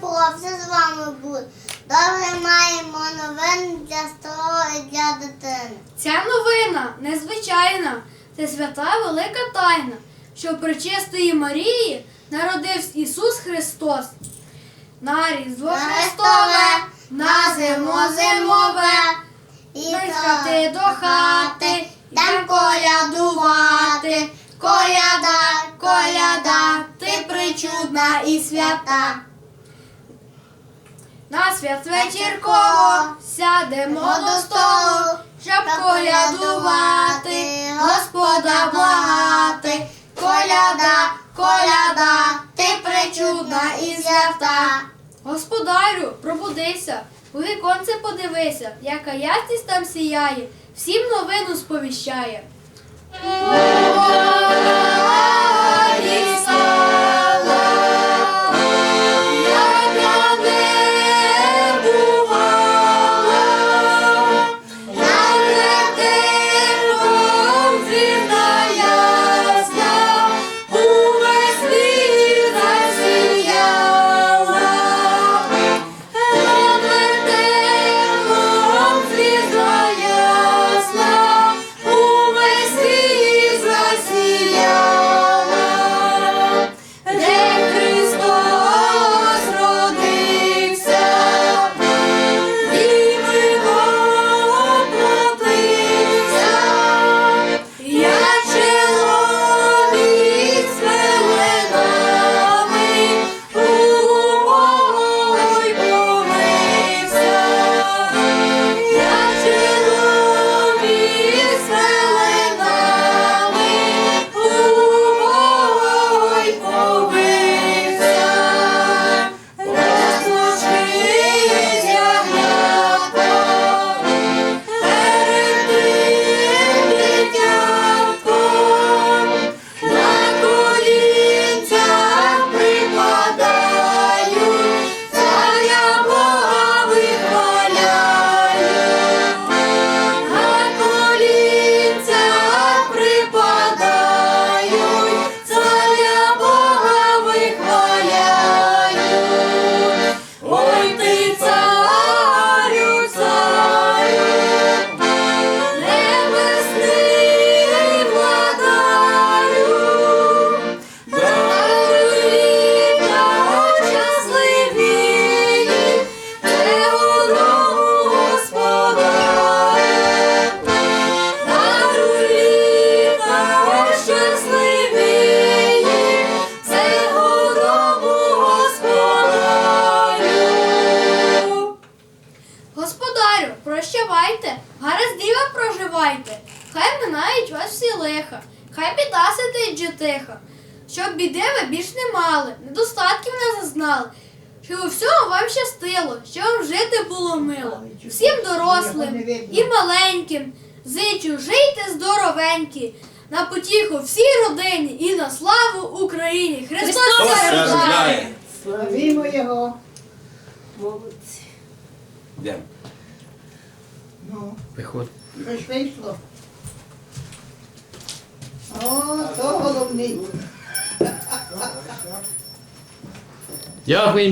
Карпо, все з вами буде. Добре маємо новини для старого і для дитини. Ця новина незвичайна. Це свята велика тайна, що при чистої Марії народився Ісус Христос. На Різдво Христове, на зимо зимове, І з хати до хати, йдем колядувати. Ти причудна і свята. На святвечірково сядемо до столу, щоб колядувати, Господа благати. Коляда, коляда, ти причудна і свята. Господарю, пробудися, у віконце подивися, яка ясність там сіяє, всім новину сповіщає. Прощавайте, гаразд вам проживайте, хай минають вас всі лиха, хай біда сидить же тихо, щоб біди ви більш не мали, недостатків не зазнали, щоб у всьому вам щастило, щоб вам жити було мило, всім дорослим і маленьким, зичу, жийте здоровенькі, на потіху всій родині і на славу Україні! Христос рождає! Славімо його. Молодці. Йдемо. Виходь. що ж вийшло? О, то головний. Дякуємо